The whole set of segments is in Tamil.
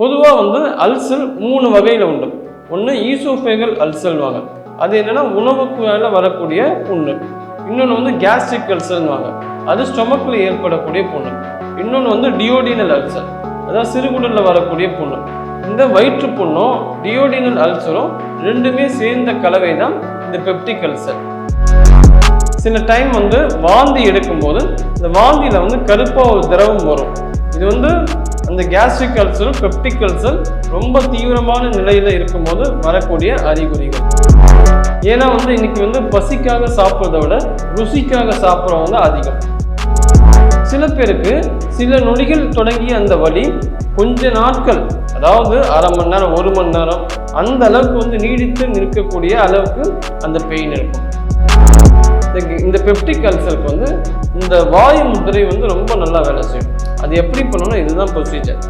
பொதுவாக வந்து அல்சல் மூணு வகையில் உண்டு. ஒன்று ஈசோஃபேகல் அல்சல்வாங்க அது என்னன்னா உணவுக்கு மேலே வரக்கூடிய புண்ணு. இன்னொன்று வந்து கேஸ்ட்ரிக் அல்சல்வாங்க அது ஸ்டொமக்கில் ஏற்படக்கூடிய புண்ணு. இன்னொன்று வந்து டியோடினல் அல்சர் அதாவது சிறுகுடலில் வரக்கூடிய புண்ணு. இந்த வயிற்று புண்ணும் டியோடினல் அல்சரும் ரெண்டுமே சேர்ந்த கலவை தான் இந்த பெப்டிக் அல்சர் சில டைம் வந்து வாந்தி எடுக்கும்போது இந்த வாந்தியில் வந்து கருப்பாக ஒரு திரவம் வரும். இது வந்து அந்த கேஸ்ட்ரிக் அல்சர் பெப்டிக் அல்சர் ரொம்ப தீவிரமான நிலையில் இருக்கும்போது வரக்கூடிய அறிகுறிகள். ஏன்னா வந்து இன்னைக்கு வந்து பசிக்காக சாப்பிட்றத விட ருசிக்காக சாப்பிட்றவங்க தான் அதிகம். சில பேருக்கு சில நொடிகள் தொடங்கிய அந்த வலி கொஞ்ச நாட்கள் அதாவது அரை மணி நேரம் ஒரு மணி நேரம் அந்த அளவுக்கு வந்து நீடித்து நிற்கக்கூடிய அளவுக்கு அந்த பெயின் இருக்கும். இந்த- இந்த பெப்டிக் அல்சருக்கு வந்து இந்த வாயு முதிரை வந்து ரொம்ப நல்லா வேலை செய்யும். அது எப்படி பண்ணணும்னா இதுதான் ப்ரொசீஜர்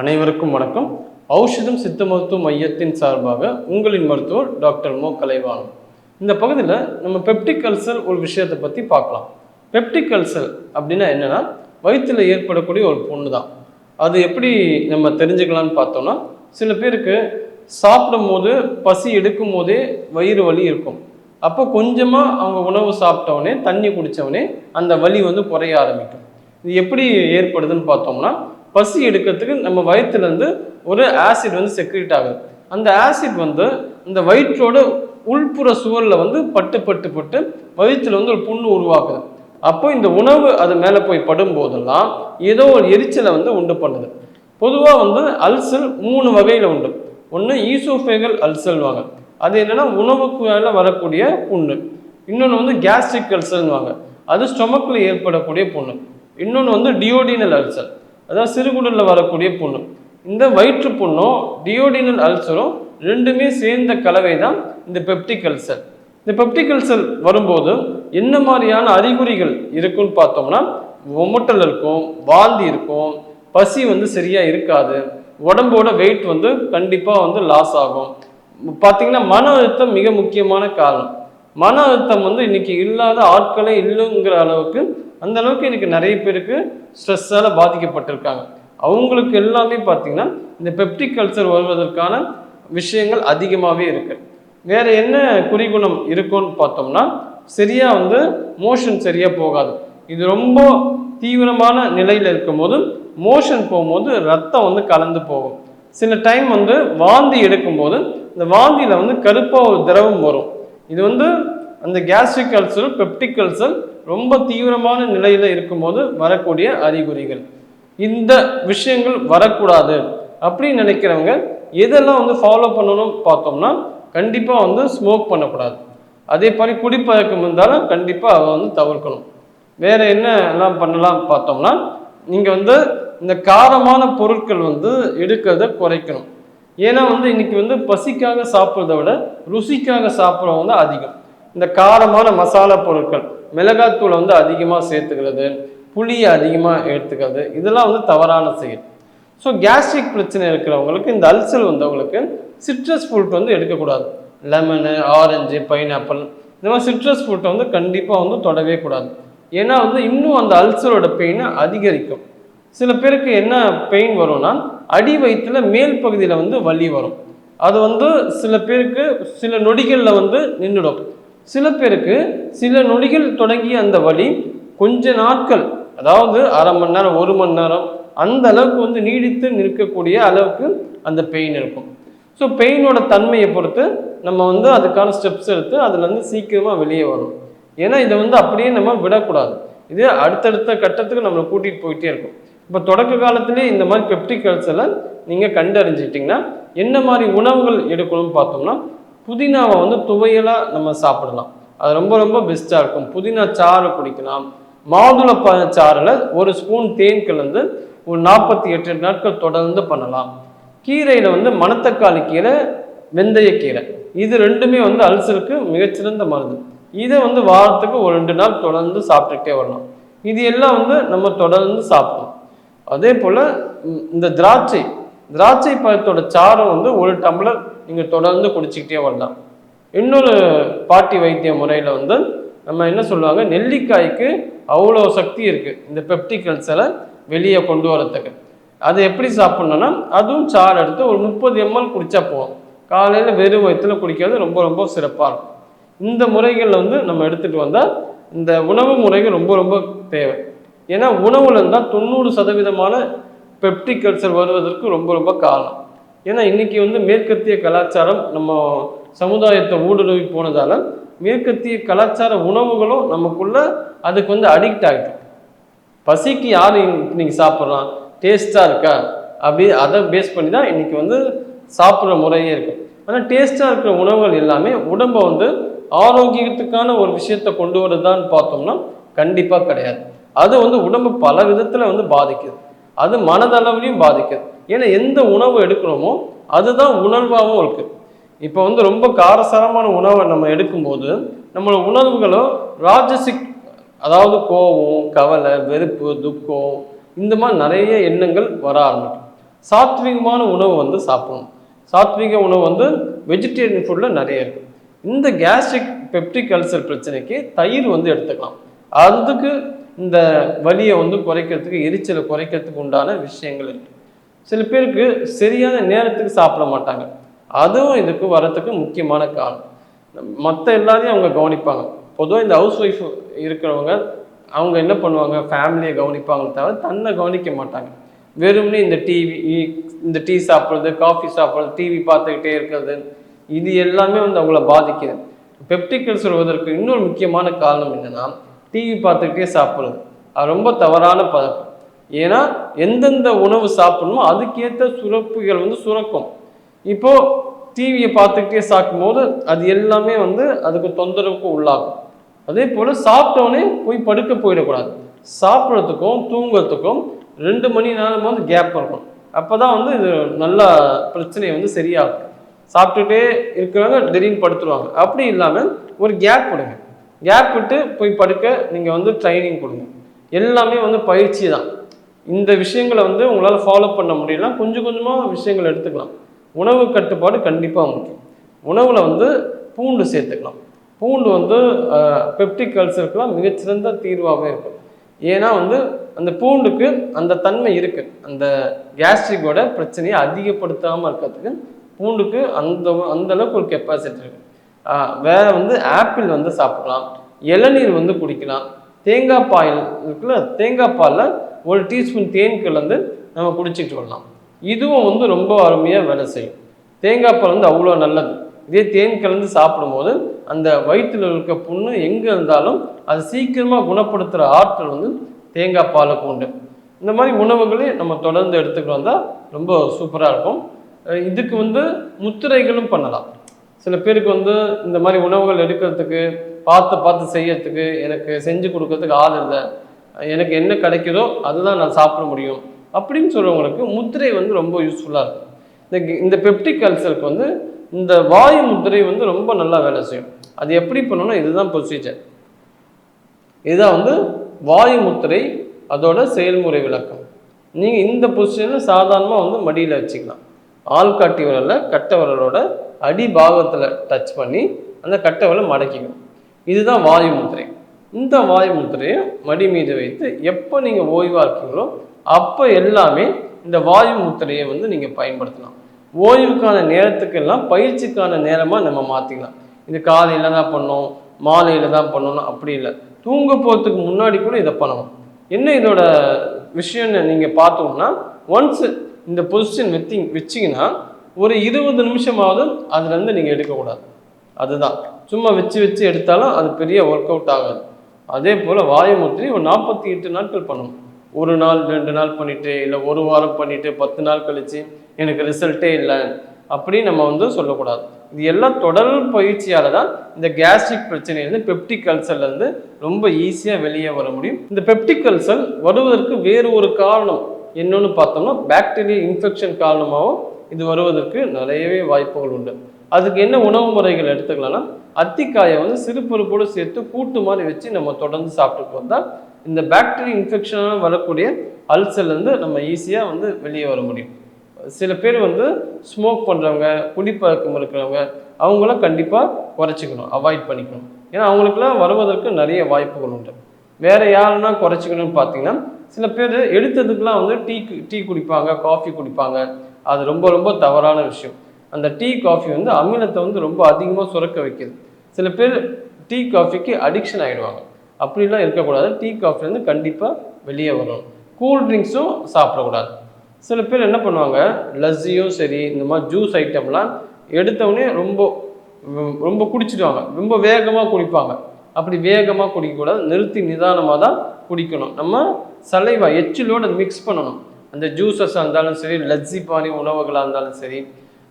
அனைவருக்கும் வணக்கம். ஔஷதம் சித்த மருத்துவ மையத்தின் சார்பாக உங்களின் மருத்துவர் டாக்டர் மோ. கலைவாணன். இந்த பகுதியில் நம்ம பெப்டிக் அல்சர் ஒரு விஷயத்தை பற்றி பார்க்கலாம். பெப்டிக் அல்சர் அப்படின்னா என்னென்னா வயிற்றில் ஏற்படக்கூடிய ஒரு புண்ணு தான். அது எப்படி நம்ம தெரிஞ்சுக்கலாம்னு பார்த்தோம்னா சில பேருக்கு சாப்பிடும் போது பசி எடுக்கும் போதே வயிறு வலி இருக்கும். அப்போ கொஞ்சமாக அவங்க உணவு சாப்பிட்டவொடனே தண்ணி குடித்தவொடனே அந்த வலி வந்து குறைய ஆரம்பிக்கும். இது எப்படி ஏற்படுதுன்னு பார்த்தோம்னா பசி எடுக்கிறதுக்கு நம்ம வயிற்றுலேருந்து ஒரு ஆசிட் வந்து செக்ரேட் ஆகுது. அந்த ஆசிட் வந்து இந்த வயிற்றோட உள்புற சுவரில் வந்து பட்டு பட்டு பட்டு வயிற்றில் வந்து ஒரு புண்ணு உருவாக்குது. அப்போ இந்த உணவு அது மேலே போய் படும் போதெல்லாம் ஏதோ ஒரு எரிச்சலை வந்து உண்டு பண்ணுது. பொதுவாக வந்து அல்சல் மூணு வகையில் உண்டு. ஒன்று ஈசோஃபேகல் அல்சல்வாங்க அது என்னென்னா உணவுக்கு மேலே வரக்கூடிய புண்ணு. இன்னொன்று வந்து கேஸ்ட்ரிக் அல்சல்வாங்க அது ஸ்டொமக்கில் ஏற்படக்கூடிய புண்ணு. இன்னொன்று வந்து டியோடினல் அல்சர். அதாவது சிறுகுடலில் வரக்கூடிய புண்ணு. இந்த வயிற்று புண்ணும் டியோடினல் அல்சரும் ரெண்டுமே சேர்ந்த கலவை தான் இந்த பெப்டிக் அல்சர். இந்த பெப்டிக் அல்சர் வரும்போது என்ன மாதிரியான அறிகுறிகள் இருக்குன்னு பார்த்தோம்னா உமட்டல் இருக்கும் வாந்தி இருக்கும் பசி வந்து சரியாக இருக்காது உடம்போட வெயிட் வந்து கண்டிப்பாக வந்து லாஸ் ஆகும். பார்த்தீங்கன்னா மன அழுத்தம் மிக முக்கியமான காரணம். மன அழுத்தம் வந்து இன்னைக்கு இல்லாத ஆட்களே இல்லைங்கிற அளவுக்கு அந்த அளவுக்கு இன்னைக்கு நிறைய பேருக்கு ஸ்ட்ரெஸ்ஸால் பாதிக்கப்பட்டிருக்காங்க. அவங்களுக்கு எல்லாமே பார்த்தீங்கன்னா இந்த பெப்டிக் கல்ச்சர் வருவதற்கான விஷயங்கள் அதிகமாகவே இருக்குது வேறு என்ன குறிகுணம் இருக்கும்னு பார்த்தோம்னா சரியாக வந்து மோஷன் சரியாக போகாது. இது ரொம்ப தீவிரமான நிலையில் இருக்கும்போது மோஷன் போகும்போது ரத்தம் வந்து கலந்து போகும். சில டைம் வந்து வாந்தி எடுக்கும்போது இந்த வாந்தியில் வந்து கருப்பாக ஒரு திரவம் வரும். இது வந்து அந்த கேஸ்ட்ரிக் அல்சர் பெப்டிக் அல்சர் ரொம்ப தீவிரமான நிலையில் இருக்கும்போது வரக்கூடிய அறிகுறிகள். இந்த விஷயங்கள் வரக்கூடாது அப்படின்னு நினைக்கிறவங்க எதெல்லாம் வந்து ஃபாலோ பண்ணணும் பார்த்தோம்னா கண்டிப்பாக வந்து ஸ்மோக் பண்ணக்கூடாது. அதே மாதிரி குடிப்பழக்கம் இருந்தாலும் கண்டிப்பாக அதை வந்து தவிர்க்கணும். வேற என்ன எல்லாம் பண்ணலாம் பார்த்தோம்னா நீங்கள் வந்து இந்த காரமான பொருட்கள் வந்து எடுக்கிறத குறைக்கணும். ஏன்னா வந்து இன்னைக்கு வந்து பசிக்காக சாப்பிட்றத விட ருசிக்காக சாப்பிட்றவங்க வந்து அதிகம். இந்த காரமான மசாலா பொருட்கள் மிளகாத்தூளை வந்து அதிகமாக சேர்த்துக்கிறது புளியை அதிகமாக எடுத்துக்கிறது இதெல்லாம் வந்து தவறான செயல். ஸோ கேஸ்ட்ரிக் பிரச்சனை இருக்கிறவங்களுக்கு இந்த அல்சர் வந்தவங்களுக்கு சிட்ரஸ் ஃப்ரூட் வந்து எடுக்கக்கூடாது. லெமனு ஆரஞ்சு பைனாப்பிள் இந்த மாதிரி சிட்ரஸ் ஃப்ரூட்டை வந்து கண்டிப்பாக வந்து தொடவே கூடாது. ஏன்னா வந்து இன்னும் அந்த அல்சரோட பெயினை அதிகரிக்கும். சில பேருக்கு என்ன பெயின் வரும்னா அடி வயிற்றுல மேல் பகுதியில் வந்து வலி வரும். அது வந்து சில பேருக்கு சில நொடிகளில் வந்து நின்றுடும். சில பேருக்கு சில நொடிகள் தொடங்கிய அந்த வலி கொஞ்ச நாட்கள் அதாவது அரை மணி நேரம் ஒரு மணி நேரம் அந்த அளவுக்கு வந்து நீடித்து நிற்கக்கூடிய அளவுக்கு அந்த பெயின் இருக்கும். ஸோ பெயினோட தன்மையை பொறுத்து நம்ம வந்து அதுக்கான ஸ்டெப்ஸ் எடுத்து அதுலேருந்து சீக்கிரமாக வெளியே வரும் ஏன்னா இதை வந்து அப்படியே நம்ம விடக்கூடாது. இது அடுத்தடுத்த கட்டத்துக்கு நம்மளை கூட்டிகிட்டு போயிட்டே இருக்கும். இப்போ தொடக்க காலத்துலேயே இந்த மாதிரி பெப்டிக் அல்சரை நீங்கள் கண்டறிஞ்சிட்டிங்கன்னா என்ன மாதிரி உணவுகள் எடுக்கணும்னு பார்த்தோம்னா புதினாவை வந்து துவையலாக நம்ம சாப்பிடலாம். அது ரொம்ப ரொம்ப பெஸ்ட்டாக இருக்கும். புதினா சாறு குடிக்கலாம். மாதுளை சாறில் ஒரு ஸ்பூன் தேன் கலந்து ஒரு நாற்பத்தி எட்டு நாட்கள் தொடர்ந்து பண்ணலாம். கீரையில் வந்து மணத்தக்காளி கீரை வெந்தயக்கீரை இது ரெண்டுமே வந்து அல்சருக்கு மிகச்சிறந்த மருந்து. இதை வந்து வாரத்துக்கு ஒரு ரெண்டு நாள் தொடர்ந்து சாப்பிட்டுக்கிட்டே வரலாம். இது எல்லாம் வந்து நம்ம தொடர்ந்து சாப்பிடணும் அதே போல் இந்த திராட்சை. திராட்சை பழத்தோட சாரம் வந்து ஒரு டம்ளர் நீங்கள் தொடர்ந்து குடிச்சிக்கிட்டே வரலாம். இன்னொரு பாட்டி வைத்திய முறையில் வந்து நம்ம என்ன சொல்லுவாங்க? நெல்லிக்காய்க்கு அவ்வளோ சக்தி இருக்குது இந்த பெப்டிகல்ஸில் வெளியே கொண்டு வரத்துக்கு. அது எப்படி சாப்பிட்ணுன்னா அதுவும் சாறு எடுத்து ஒரு முப்பது எம்எல் குடித்தா போதும். காலையில் வெறும் வயிற்றில் குடிக்கிறது ரொம்ப ரொம்ப சிறப்பாக இருக்கும். இந்த முறைகளில் வந்து நம்ம எடுத்துகிட்டு வந்தால் இந்த உணவு முறைகள் ரொம்ப ரொம்ப தேவை. ஏன்னா உணவுல இருந்தால் தொண்ணூறு சதவீதமான பெப்டிக் வருவதற்கு ரொம்ப ரொம்ப காரணம். ஏன்னா இன்றைக்கி வந்து மேற்கத்திய கலாச்சாரம் நம்ம சமுதாயத்தை ஊடுருவி போனதால மேற்கத்திய கலாச்சார உணவுகளும் நமக்குள்ள அதுக்கு வந்து அடிக்ட் ஆகிட்டு பசிக்கு யார் இன்னைக்கு சாப்பிட்றான்? டேஸ்ட்டாக இருக்கா? அப்படி அதை பேஸ் பண்ணி தான் இன்றைக்கி வந்து சாப்பிட்ற முறையே இருக்கும் ஆனால் டேஸ்ட்டாக இருக்கிற உணவுகள் எல்லாமே உடம்பை வந்து ஆரோக்கியத்துக்கான ஒரு விஷயத்தை கொண்டு வருதான்னு பார்த்தோம்னா கண்டிப்பாக கிடையாது. அது வந்து உடம்பு பல விதத்தில் வந்து பாதிக்குது. அது மனதளவுலையும் பாதிக்குது. ஏன்னா எந்த உணவு எடுக்கிறோமோ அதுதான் உணர்வாகவும் இருக்குது இப்போ வந்து ரொம்ப காரசாரமான உணவை நம்ம எடுக்கும்போது நம்மளோட உணர்வுகளும் ராஜசிக் அதாவது கோபம் கவலை வெறுப்பு துக்கம் இந்த மாதிரி நிறைய எண்ணங்கள் வர ஆரம்பிக்கும். சாத்விகமான உணவு வந்து சாப்பிடணும். சாத்விக உணவு வந்து வெஜிடேரியன் ஃபுட்டில் நிறைய இருக்கும் இந்த கேஸ்ட்ரிக் பெப்டிக் அல்சர் பிரச்சனைக்கு தயிர் வந்து எடுத்துக்கலாம். அதுக்கு இந்த வலியை வந்து குறைக்கிறதுக்கு எரிச்சலை குறைக்கிறதுக்கு உண்டான விஷயங்கள் இருக்கு. சில பேருக்கு சரியான நேரத்துக்கு சாப்பிட மாட்டாங்க. அதுவும் இதுக்கு வரத்துக்கு முக்கியமான காரணம். மற்ற எல்லாரையும் அவங்க கவனிப்பாங்க. பொதுவாக இந்த ஹவுஸ் ஒய்ஃப் இருக்கிறவங்க அவங்க என்ன பண்ணுவாங்க? ஃபேமிலியை கவனிப்பாங்க தவிர தன்னை கவனிக்க மாட்டாங்க. வெறும்னே இந்த டிவி இந்த டீ சாப்பிட்றது காஃபி சாப்பிட்றது டிவி பார்த்துக்கிட்டே இருக்கிறது இது எல்லாமே வந்து அவங்கள பாதிக்குது. பெப்டிக்கல் சொல்வதற்கு இன்னொரு முக்கியமான காரணம் என்னன்னா டிவி பார்த்துக்கிட்டே சாப்பிட்றது. அது ரொம்ப தவறான பழக்கம். ஏன்னா எந்தெந்த உணவு சாப்பிடணுமோ அதுக்கேற்ற சுரப்புகள் வந்து சுரக்கும். இப்போ டிவியை பார்த்துக்கிட்டே சாப்பிடும்போது அது எல்லாமே வந்து அதுக்கு தொந்தரவுக்கு உள்ளாகும். அதே போல் சாப்பிட்டோன்னே போய் படுக்க போயிடக்கூடாது. சாப்பிட்றதுக்கும் தூங்குறதுக்கும் ரெண்டு மணி நேரம் வந்து கேப் இருக்கும். அப்போ தான் வந்து இது நல்ல பிரச்சனை வந்து சரியாகும். சாப்பிட்டுட்டே இருக்கிறவங்க திடீர்னு படுத்துருவாங்க. அப்படி இல்லாமல் ஒரு கேப் கொடுங்க. கேப் விட்டு போய் படுக்க நீங்கள் வந்து ட்ரைனிங் கொடுங்க. எல்லாமே வந்து பயிற்சி தான். இந்த விஷயங்களை வந்து உங்களால் ஃபாலோ பண்ண முடியல கொஞ்சம் கொஞ்சமாக விஷயங்கள் எடுத்துக்கலாம். உணவு கட்டுப்பாடு கண்டிப்பாக முக்கியம். உணவில் வந்து பூண்டு சேர்த்துக்கலாம். பூண்டு வந்து பெப்டிக் அல்சருக்குலாம் மிகச்சிறந்த தீர்வாகவே இருக்கும். ஏன்னா வந்து அந்த பூண்டுக்கு அந்த தன்மை இருக்குது அந்த கேஸ்ட்ரிக்கோட பிரச்சனையை அதிகப்படுத்தாமல் இருக்கிறதுக்கு பூண்டுக்கு அந்த அந்த அளவுக்கு ஒரு கெப்பாசிட்டி இருக்கு. வேறு வேற வந்து ஆப்பிள் வந்து சாப்பிடலாம். இளநீர் வந்து குடிக்கலாம். தேங்காய் பாயில் இருக்குல்ல தேங்காய் பாலில் ஒரு டீஸ்பூன் தேன் கலந்து நம்ம குடிச்சிட்டு வரலாம். இதுவும் வந்து ரொம்ப அருமையாக வேலை செய்யும். தேங்காய் பால் வந்து அவ்வளோ நல்லது. இதே தேன் கலந்து சாப்பிடும்போது அந்த வயிற்றில் இருக்க புண்ணு எங்கே இருந்தாலும் அது சீக்கிரமாக குணப்படுத்துகிற ஆற்றல் வந்து தேங்காய் பாலுக்கு உண்டு இந்த மாதிரி உணவுகளே நம்ம தொடர்ந்து எடுத்துக்கிட்டு வந்தால் ரொம்ப சூப்பராக இருக்கும். இதுக்கு வந்து முத்திரைகளும் பண்ணலாம். சில பேருக்கு வந்து இந்த மாதிரி உணவுகள் எடுக்கிறதுக்கு பார்த்து பார்த்து செய்யறதுக்கு எனக்கு செஞ்சு கொடுக்கறதுக்கு ஆள் இல்லை. எனக்கு என்ன கிடைக்குதோ அதுதான் நான் சாப்பிட முடியும். அப்படின்னு சொல்கிறவங்களுக்கு முத்திரை வந்து ரொம்ப யூஸ்ஃபுல்லாக இருக்கும். இந்த இந்த பெப்டிக் அல்சருக்கு வந்து இந்த வாயு முத்திரை வந்து ரொம்ப நல்லா வேலை செய்யும். அது எப்படி பண்ணணும்னா இதுதான் ப்ரொசீஜர் இதுதான் வந்து வாயு முத்திரை அதோட செயல்முறை விளக்கம். நீங்கள் இந்த பொசிஷனில் சாதாரணமாக வந்து மடியில் வச்சுக்கலாம். ஆள்காட்டி விரலில் கட்ட விரலோட அடி பாகத்தில் டச் பண்ணி அந்த கட்ட விரலை மடக்கிக்கணும். இதுதான் வாயு முத்திரை. இந்த வாயு முத்திரையை மடி மீது வைத்து எப்போ நீங்கள் ஓய்வாக இருக்கீங்களோ அப்போ எல்லாமே இந்த வாயு முத்திரையை வந்து நீங்கள் பயன்படுத்தலாம். ஓய்வுக்கான நேரத்துக்கெல்லாம் பயிற்சிக்கான நேரமாக நம்ம மாற்றிக்கலாம் இது காலையில் தான் பண்ணோம் மாலையில் தான் பண்ணணும் அப்படி இல்லை. தூங்க போகிறதுக்கு முன்னாடி கூட இதை பண்ணணும். என்ன இதோட விஷயம்னு நீங்கள் பார்த்தோம்னா ஒன்ஸ் இந்த பொசிஷன் வெத்தி வச்சிங்கன்னா ஒரு இருபது நிமிஷமாவது அதுலேருந்து நீங்கள் எடுக்கக்கூடாது. அதுதான். சும்மா வச்சு வச்சு எடுத்தாலும் அது பெரிய ஒர்க் அவுட் ஆகாது. அதே போல் வாயுமுத்திரை ஒரு நாற்பத்தி எட்டு நாட்கள் பண்ணணும். ஒரு நாள் ரெண்டு நாள் பண்ணிவிட்டு இல்லை ஒரு வாரம் பண்ணிவிட்டு பத்து நாள் கழித்து எனக்கு ரிசல்ட்டே இல்லை அப்படின்னு நம்ம வந்து சொல்லக்கூடாது. இது எல்லாம் தொடர் பயிற்சியால் தான் இந்த கேஸ்ட்ரிக் பிரச்சனையிலேருந்து பெப்டிக் அல்சர்லேருந்து ரொம்ப ஈஸியாக வெளியே வர முடியும். இந்த பெப்டிக் அல்சர் வருவதற்கு வேறு ஒரு காரணம் என்னன்னு பார்த்தோம்னா பாக்டீரியா இன்ஃபெக்ஷன் காரணமாகவும் இது வருவதற்கு நிறையவே வாய்ப்புகள் உண்டு. அதுக்கு என்ன உணவு முறைகள் எடுத்துக்கலாம்னா அத்திக்காயை வந்து சிறு பருப்போடு சேர்த்து கூட்டு மாதிரி வச்சு நம்ம தொடர்ந்து சாப்பிட்டுட்டு வந்தால் இந்த பாக்டீரியா இன்ஃபெக்ஷனால வரக்கூடிய அல்சர்லேருந்து நம்ம ஈஸியாக வந்து வெளியே வர முடியும். சில பேர் வந்து ஸ்மோக் பண்ணுறவங்க குடிப்பழக்கம் இருக்கிறவங்க அவங்களாம் கண்டிப்பாக குறைச்சிக்கணும் அவாய்ட் பண்ணிக்கணும். ஏன்னா அவங்களுக்குலாம் வருவதற்கு நிறைய வாய்ப்புகள் உண்டு. வேறு யாருன்னா குறைச்சிக்கணும்னு பார்த்தீங்கன்னா சில பேர் எடுத்ததுக்கெலாம் வந்து டீ டீ குடிப்பாங்க காஃபி குடிப்பாங்க. அது ரொம்ப ரொம்ப தவறான விஷயம். அந்த டீ காஃபி வந்து அமிலத்தை வந்து ரொம்ப அதிகமாக சுரக்க வைக்கிது. சில பேர் டீ காஃபிக்கு அடிக்ஷன் ஆகிடுவாங்க அப்படிலாம் இருக்கக்கூடாது. டீ காஃபி வந்து கண்டிப்பாக வெளியே வரணும். கூல் ட்ரிங்க்ஸும் சாப்பிடக்கூடாது. சில பேர் என்ன பண்ணுவாங்க லஸ்ஸியும் சரி இந்த மாதிரி ஜூஸ் ஐட்டம்லாம் எடுத்தவொடனே ரொம்ப ரொம்ப குடிச்சிடுவாங்க. ரொம்ப வேகமாக குடிப்பாங்க. அப்படி வேகமாக குடிக்கக்கூடாது. நிறுத்தி நிதானமாக தான் குடிக்கணும். நம்ம சலைவா எச்சிலோடு மிக்ஸ் பண்ணணும். அந்த ஜூஸஸாக இருந்தாலும் சரி லஸ்ஸி பானி உணவுகளாக இருந்தாலும் சரி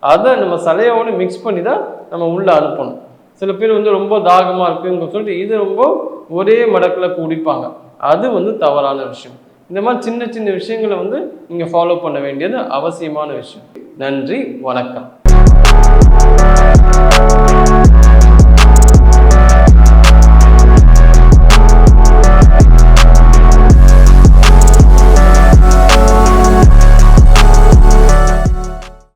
அதை நம்ம சலையோடு மிக்ஸ் பண்ணி தான் நம்ம உள்ளே அனுப்பணும். சில பேர் வந்து ரொம்ப தாகமாக இருக்குன்னு சொல்லிட்டு இது ரொம்ப ஒரே மடக்கில் குடிப்பாங்க. அது வந்து தவறான விஷயம். இந்த மாதிரி சின்ன சின்ன விஷயங்களை வந்து நீங்கள் ஃபாலோ பண்ண வேண்டியது அவசியமான விஷயம். நன்றி வணக்கம்.